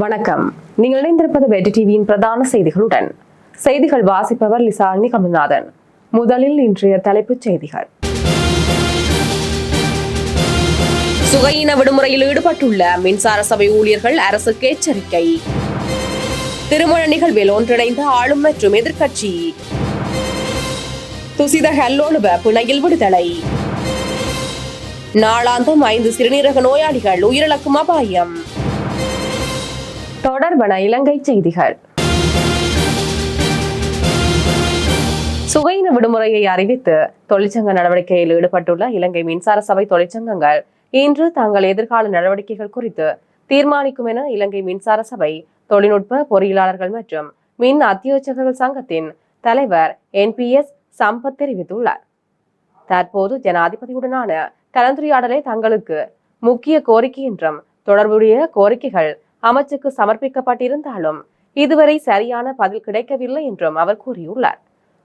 வணக்கம். நீங்கள் இணைந்திருப்பது வெற்றி டிவியின் பிரதான செய்திகளுடன். செய்திகள் வாசிப்பவர் லிசாலினி கமல்நாதன் முதலில் இன்றைய தலைப்புச் செய்திகள். சுகையின விடுமுறையில் ஈடுபட்டுள்ள மின்சார சபை ஊழியர்கள் அரசுக்கு எச்சரிக்கை திருமண நிகழ்வில் ஒன்றிணைந்த ஆளும் மற்றும் எதிர்க்கட்சி. துசித ஹல்லோனுவ பிணையில் விடுதலை. நாளாந்தம் ஐந்து சிறுநீரக நோயாளிகள் உயிரிழக்கும் அபாயம். தொடர்பன இலங்கை செய்திகள். சுகையின விடுமுறையை அறிவித்து தொழிற்சங்க நடவடிக்கையில் ஈடுபட்டுள்ள இலங்கை மின்சார சபை தொழிற்சங்கங்கள் இன்று தங்கள் எதிர்கால நடவடிக்கைகள் குறித்து தீர்மானிக்கும் என இலங்கை மின்சார சபை தொழில்நுட்ப பொறியியலாளர்கள் மற்றும் மின் அத்தியோச்சகர்கள் சங்கத்தின் தலைவர் என்பிஎஸ் சம்பத் தெரிவித்துள்ளார். தற்போது ஜனாதிபதியுடனான கலந்துரையாடலே தங்களுக்கு முக்கிய கோரிக்கை என்றும் தொடர்புடைய கோரிக்கைகள் அமைச்சுக்கு சமர்ப்பிக்கப்பட்டிருந்தாலும் இதுவரை சரியான பதில் கிடைக்கவில்லை என்றும் அவர் கூறியுள்ளார்.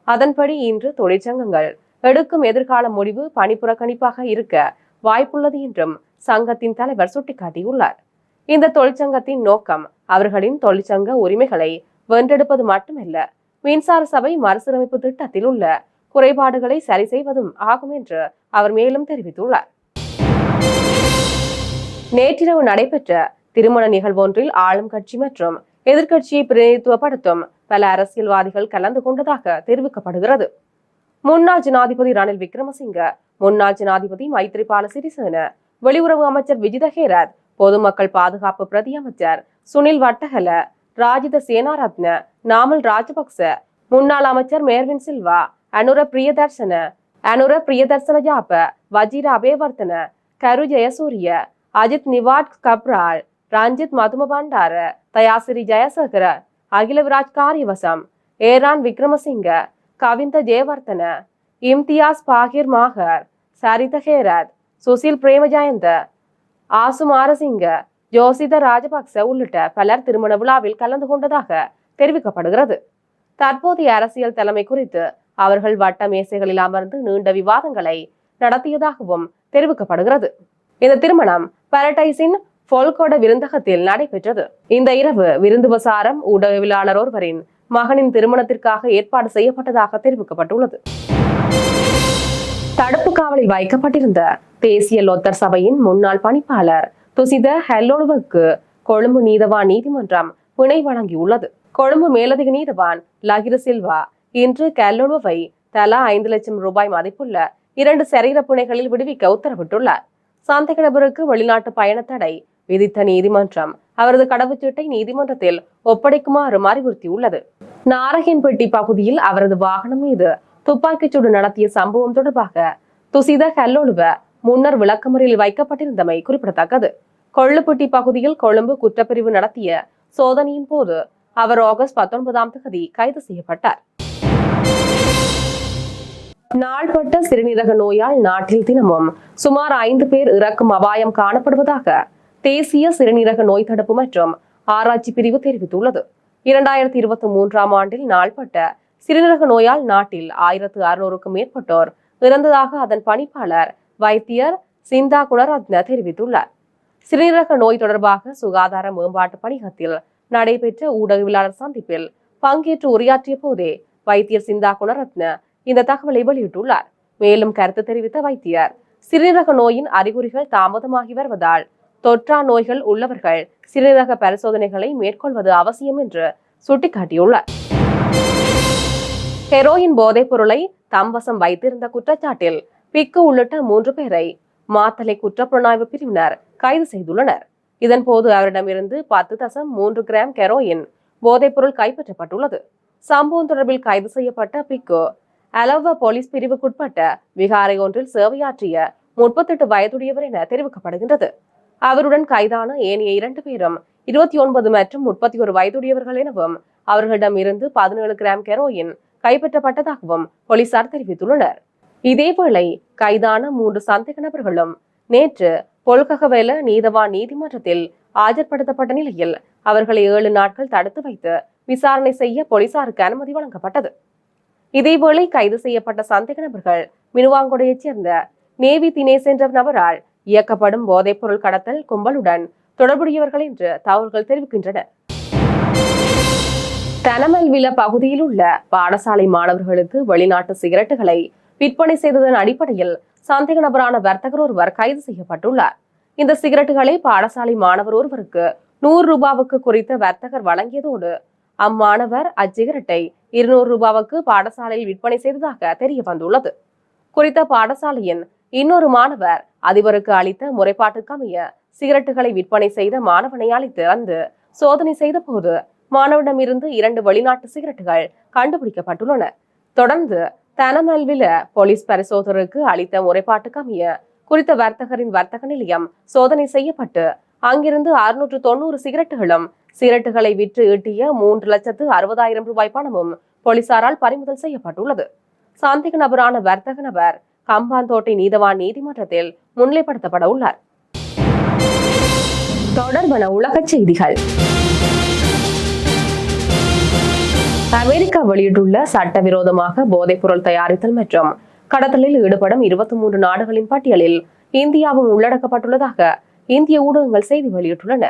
அதன்படி இன்று தொழிற்சங்கங்கள் எடுக்கும் எதிர்கால முடிவு பணிப்புறக்கணிப்பாக இருக்க வாய்ப்புள்ளது என்றும் சங்கத்தின் தலைவர் சுட்டிக்காட்டியுள்ளார். இந்த தொழிற்சங்கத்தின் நோக்கம் அவர்களின் தொழிற்சங்க உரிமைகளை வென்றெடுப்பது மட்டுமல்ல மின்சார சபை மறுசீரமைப்பு திட்டத்தில் உள்ள குறைபாடுகளை சரி செய்வதும் ஆகும் என்று அவர் மேலும் தெரிவித்துள்ளார். நேற்றிரவு நடைபெற்ற திருமண நிகழ்வொன்றில் ஆளும் கட்சி மற்றும் எதிர்க்கட்சியை பிரதிநிதித்துவப்படுத்தும் பல அரசியல்வாதிகள் கலந்து கொண்டதாக தெரிவிக்கப்படுகிறது. முன்னாள் ஜனாதிபதி ரணில் விக்ரமசிங்க முன்னாள் ஜனாதிபதி மைத்ரிபால சிறிசேன வெளியுறவு அமைச்சர் விஜித ஹேரத் பொதுமக்கள் பாதுகாப்பு பிரதி அமைச்சர் சுனில் வட்டகல ராஜித சேனாரத்ன நாமல் ராஜபக்ச முன்னாள் அமைச்சர் மேர்வின் சில்வா அனுர பிரியதர்சன அனுர பிரியதர்சன ஜாப வஜீர அபேவர்த்தன கரு ஜெயசூரிய அஜித் நிவாட் கப்ரால் ரஞ்சித் மதும பண்டார தயாசிரி ஜெயசேகர அகில விராஜ் காரியவசம் ஏரான் விக்ரமசிங்க கவிந்த ஜெயவர்த்தன இம்தியாஸ் பாகிர் மாகர் சரித ஹேரத் சுசில் பிரேமஜயந்த ஆசு மாரசிங்க ஜோசித ராஜபக்ச உள்ளிட்ட பலர் திருமண விழாவில் கலந்து கொண்டதாக தெரிவிக்கப்படுகிறது. தற்போதைய அரசியல் தலைமை குறித்து அவர்கள் வட்ட மேசைகளில் அமர்ந்து நீண்ட விவாதங்களை நடத்தியதாகவும் தெரிவிக்கப்படுகிறது. இந்த திருமணம் பாரடைஸின் போல்கோட விருந்தகத்தில் நடைபெற்றது. இந்த இரவு விருந்து பிரசாரம் ஊடகவியலாளர் ஒருவரின் மகனின் திருமணத்திற்காக ஏற்பாடு செய்யப்பட்டதாக தெரிவிக்கப்பட்டுள்ளது. தடுப்பு காவலில் வைக்கப்பட்டிருந்த தேசிய லோத்தர் சபையின் முன்னாள் பணிப்பாளர் துசித ஹெல்லோனுவுக்கு கொழும்பு நீதவான் நீதிமன்றம் பிணை வழங்கியுள்ளது. கொழும்பு மேலதிக நீதவான் லகிர சில்வா இன்று கெல்லோலுவை தலா ஐந்து லட்சம் ரூபாய் மதிப்புள்ள இரண்டு சரீர பிணைகளில் விடுவிக்க உத்தரவிட்டுள்ளார். சந்தேக நபருக்கு வெளிநாட்டு பயண தடை விதித்த நீதிமன்றம். அவரது கடவுச்சீட்டை நீதிமன்றத்தில் ஒப்படைக்குமாறும் அறிவுறுத்தியுள்ளது நாரகின்பட்டி பகுதியில் அவரது வாகனம் மீது துப்பாக்கிச்சூடு நடத்திய சம்பவம் தொடர்பாக துசித கல்லொழுவ முன்னர் விளக்கமறியலில் வைக்கப்பட்டிருந்தமை குறிப்பிடத்தக்கது. கொள்ளுப்பட்டி பகுதியில் கொழும்பு குற்றப்பிரிவு நடத்திய சோதனையின் போது அவர் ஆகஸ்ட் பத்தொன்பதாம் தேதி கைது செய்யப்பட்டார். நாள்பட்ட சிறுநீரக நோயால் நாட்டில் தினமும் சுமார் ஐந்து பேர் இறக்கும் அபாயம் காணப்படுவதாக தேசிய சிறுநீரக நோய் தடுப்பு மற்றும் ஆராய்ச்சி பிரிவு தெரிவித்துள்ளது. இரண்டாயிரத்தி இருபத்தி மூன்றாம் ஆண்டில் நாள்பட்ட சிறுநீரக நோயால் நாட்டில் ஆயிரத்து அறுநூறுக்கும் மேற்பட்டோர் இறந்ததாக அதன் பணிப்பாளர் வைத்தியர் சிந்தா குணரத்ன தெரிவித்துள்ளார். சிறுநீரக நோய் தொடர்பாக சுகாதார மேம்பாட்டு பணியகத்தில் நடைபெற்ற ஊடகவியலாளர் சந்திப்பில் பங்கேற்று உரையாற்றிய போதே வைத்தியர் சிந்தா குணரத்ன இந்த தகவலை வெளியிட்டுள்ளார். மேலும் கருத்து தெரிவித்த வைத்தியர் சிறுநீரக நோயின் அறிகுறிகள் தாமதமாகி வருவதால் தொற்றா நோய்கள் உள்ளவர்கள் சிறுநீரக பரிசோதனைகளை மேற்கொள்வது அவசியம் என்று சுட்டிக்காட்டியுள்ளார். ஹெரோயின் போதைப் பொருளை தம்வசம் வைத்திருந்த குற்றச்சாட்டில் பிக்கு உள்ளிட்ட மூன்று பேரை மாத்தலை குற்றப்புலனாய்வு பிரிவினர் கைது செய்துள்ளனர். இதன்போது அவரிடமிருந்து பத்து தசம் மூன்று கிராம் கெரோயின் போதைப்பொருள் கைப்பற்றப்பட்டுள்ளது. சம்பவம் தொடர்பில் கைது செய்யப்பட்ட பிக்கு அலவ போலீஸ் பிரிவுக்குட்பட்ட விகாரை ஒன்றில் சேவையாற்றிய முப்பத்தெட்டு வயதுடையவர் என தெரிவிக்கப்படுகின்றது. அவருடன் கைதான ஏனைய இரண்டு பேரும் இருபத்தி ஒன்பது மற்றும் முப்பத்தி ஒரு வயதுடையவர்கள் எனவும் அவர்களிடம் இருந்து பதினேழு கிராம் கெரோயின் கைப்பற்றப்பட்டதாகவும் போலீசார் தெரிவித்துள்ளனர். இதேவேளை கைதான மூன்று சந்தேக நபர்களும் நேற்று பொல்ககவேல நீதவான் நீதிமன்றத்தில் ஆஜர்படுத்தப்பட்ட நிலையில் அவர்களை ஏழு நாட்கள் தடுத்து வைத்து விசாரணை செய்ய போலீசாருக்கு அனுமதி வழங்கப்பட்டது. இதேவேளை கைது செய்யப்பட்ட சந்தேக நபர்கள் மினுவாங்கொடையைச் சேர்ந்த நேவி தினேஷ் என்ற நபரால் இயக்கப்படும் போதைப்பொருள் கடத்தல் கும்பலுடன் தொடர்புடையவர்கள் என்று தகவல்கள் தெரிவிக்கின்றன. தனமல்வில பகுதியில் உள்ள பாடசாலை மாணவர்களுக்கு வெளிநாட்டு சிகரெட்டுகளை விற்பனை செய்ததன் அடிப்படையில் சந்தேக நபரான வர்த்தகர் ஒருவர் கைது செய்யப்பட்டுள்ளார். இந்த சிகரெட்டுகளை பாடசாலை மாணவர் ஒருவருக்கு நூறு ரூபாவுக்கு குறித்த வர்த்தகர் வழங்கியதோடு அம்மாணவர் அச்சிகரெட்டை இருநூறு ரூபாவுக்கு பாடசாலையில் விற்பனை செய்ததாக தெரிய வந்துள்ளது குறித்த பாடசாலையின் இன்னொரு மாணவர் அதிபருக்கு அளித்த முறைப்பாட்டுக்கமைய சிகரெட்டுகளை விற்பனை செய்த மாணவனை அழைத்து வந்து சோதனை செய்த போது மாணவனிடமிருந்து இரண்டு வெளிநாட்டு சிகரெட்டுகள் கண்டுபிடிக்கப்பட்டுள்ளன. தொடர்ந்து தனமல்வில போலீஸ் பரிசோதகருக்கு அளித்த முறைப்பாட்டுக்கமைய குறித்த வர்த்தகரின் வர்த்தக நிலையம் சோதனை செய்யப்பட்டு அங்கிருந்து அறுநூற்று தொண்ணூறு சிகரெட்டுகளும் சிகரெட்டுகளை விற்று ஈட்டிய மூன்று லட்சத்து அறுபதாயிரம் ரூபாய் பணமும் போலீசாரால் பறிமுதல் செய்யப்பட்டுள்ளது. சந்தேக நபரான வர்த்தக நபர் கம்பாந்தோட்டை நீதவான் நீதிமன்றத்தில் முன்னிலைப்படுத்தப்பட உள்ளார். தொடர்பான உலகச் செய்திகள். அமெரிக்கா வெளியிட்டுள்ள சட்டவிரோதமாக போதைப்பொருள் தயாரித்தல் மற்றும் கடத்தலில் ஈடுபடும் இருபத்தி மூன்று நாடுகளின் பட்டியலில் இந்தியாவும் உள்ளடக்கப்பட்டுள்ளதாக இந்திய ஊடகங்கள் செய்தி வெளியிட்டுள்ளன.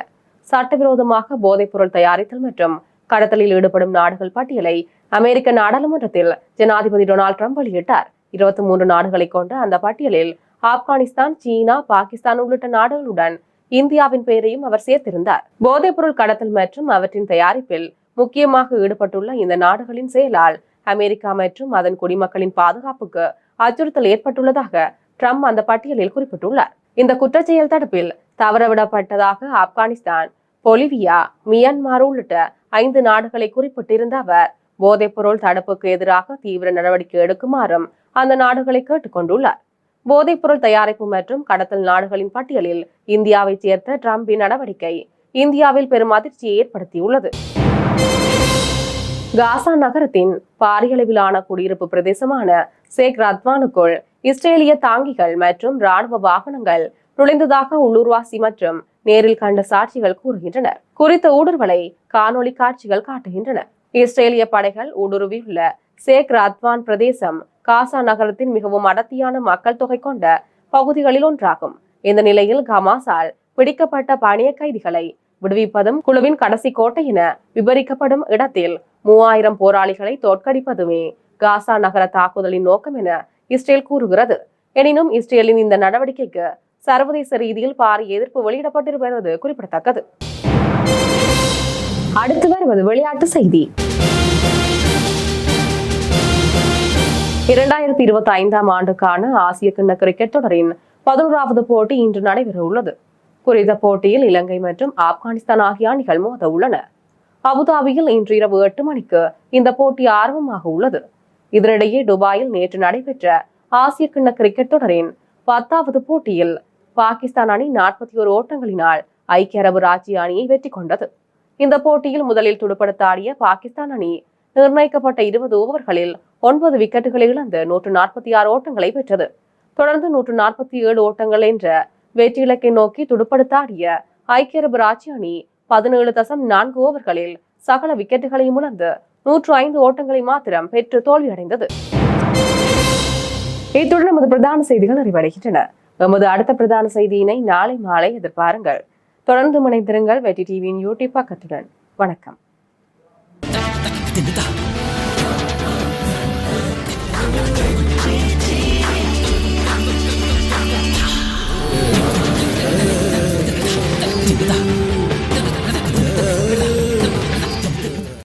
சட்டவிரோதமாக போதைப்பொருள் தயாரித்தல் மற்றும் கடத்தலில் ஈடுபடும் நாடுகள் பட்டியலை அமெரிக்க நாடாளுமன்றத்தில் ஜனாதிபதி டொனால்ட் ட்ரம்ப் வெளியிட்டார். இருபத்தி மூன்று நாடுகளை கொண்ட அந்த பட்டியலில் ஆப்கானிஸ்தான் சீனா பாகிஸ்தான் உள்ளிட்ட நாடுகளுடன் இந்தியாவின் பெயரையும் அவர் சேர்த்திருந்தார். போதைப்பொருள் கடத்தல் மற்றும் அவற்றின் தயாரிப்பில் முக்கியமாக ஈடுபட்டுள்ள இந்த நாடுகளின் செயலால் அமெரிக்கா மற்றும் அதன் குடிமக்களின் பாதுகாப்புக்கு அச்சுறுத்தல் ஏற்பட்டுள்ளதாக ட்ரம்ப் அந்த பட்டியலில் குறிப்பிட்டுள்ளார். இந்த குற்றச்செயல் தடுப்பில் தவறவிடப்பட்டதாக ஆப்கானிஸ்தான் பொலிவியா மியான்மார் உள்ளிட்ட ஐந்து நாடுகளை குறிப்பிட்டிருந்த அவர் போதைப்பொருள் தடுப்புக்கு எதிராக தீவிர நடவடிக்கை எடுக்குமாறும் அந்த நாடுகளை கேட்டுக்கொண்டுள்ளார். போதைப்பொருள் தயாரிப்பு மற்றும் கடத்தல் நாடுகளின் பட்டியலில் இந்தியாவை சேர்த்த டிரம்பின் நடவடிக்கை இந்தியாவில் பெரும் அதிர்ச்சியை ஏற்படுத்தியுள்ளது. காசா நகரத்தின் பாரியளவிலான குடியிருப்பு பிரதேசமான சேக் ரத்வானுக்குள் இஸ்ரேலிய தாங்கிகள் மற்றும் ராணுவ வாகனங்கள் நுழைந்ததாக உள்ளூர்வாசி மற்றும் நேரில் கண்ட சாட்சிகள் கூறுகின்றனர். குறித்த ஊடுருவலை காணொளி காட்சிகள் காட்டுகின்றன. இஸ்ரேலிய படைகள் ஊடுருவியுள்ள சேக் ரத்வான் பிரதேசம் காசா நகரத்தின் மிகவும் அடர்த்தியான மக்கள் தொகை கொண்ட பகுதிகளில் ஒன்றாகும். இந்த நிலையில் ஹமாஸால் பிடிக்கப்பட்ட பணிய கைதிகளை விடுவிப்பதும் குழுவின் கடைசி கோட்டை என விபரிக்கப்படும் இடத்தில் மூவாயிரம் போராளிகளை தோற்கடிப்பதுமே காசா நகர தாக்குதலின் நோக்கம் என இஸ்ரேல் கூறுகிறது. எனினும் இஸ்ரேலின் இந்த நடவடிக்கைக்கு சர்வதேச ரீதியில் பாரிய எதிர்ப்பு வெளியிடப்பட்டிருப்பது குறிப்பிடத்தக்கது. அடுத்து வருவது விளையாட்டு செய்தி. இரண்டாயிரத்தி இருபத்தி ஐந்தாம் ஆண்டுக்கான ஆசிய கிண்ண கிரிக்கெட் தொடரின் பதினோராவது போட்டி இன்று நடைபெற உள்ளது குறித்த போட்டியில் இலங்கை மற்றும் ஆப்கானிஸ்தான் ஆகிய அணிகள் மோத உள்ளன அபுதாபியில் இன்று இரவு எட்டு மணிக்கு இந்த போட்டி ஆரம்பமாக உள்ளது. இதனிடையே துபாயில் நேற்று நடைபெற்ற ஆசிய கிண்ண கிரிக்கெட் தொடரின் பத்தாவது போட்டியில் பாகிஸ்தான் அணி நாற்பத்தி ஒரு ஓட்டங்களினால் ஐக்கிய அரபு ராஜ்ய அணியை வெற்றி கொண்டது. இந்த போட்டியில் முதலில் துடுப்படுத்த ஆடிய பாகிஸ்தான் அணி நிர்ணயிக்கப்பட்ட இருபது ஓவர்களில் ஒன்பது விக்கெட்டுகளை இழந்து நூற்று நாற்பத்தி ஆறு ஓட்டங்களை பெற்றது. தொடர்ந்து நூற்று நாற்பத்தி ஏழு ஓட்டங்கள் என்ற வெற்றி இலக்கை நோக்கி துடுப்படுத்தாடிய ஐக்கிய அரபு ராஜ்ய அணி பதினேழு தசம் நான்கு ஓவர்களில் சகல விக்கெட்டுகளையும் இழந்து நூற்று ஐந்து ஓட்டங்களை மாத்திரம் பெற்று தோல்வியடைந்தது. இத்துடன் நமது பிரதான செய்திகள் நிறைவடைகின்றன. எமது அடுத்த பிரதான செய்தியினை நாளை மாலை எதிர்பாருங்கள். தொடர்ந்து முனைந்திருங்கள். வெற்றி டிவியின் யூடியூப் பக்கத்துடன். வணக்கம். Chính ta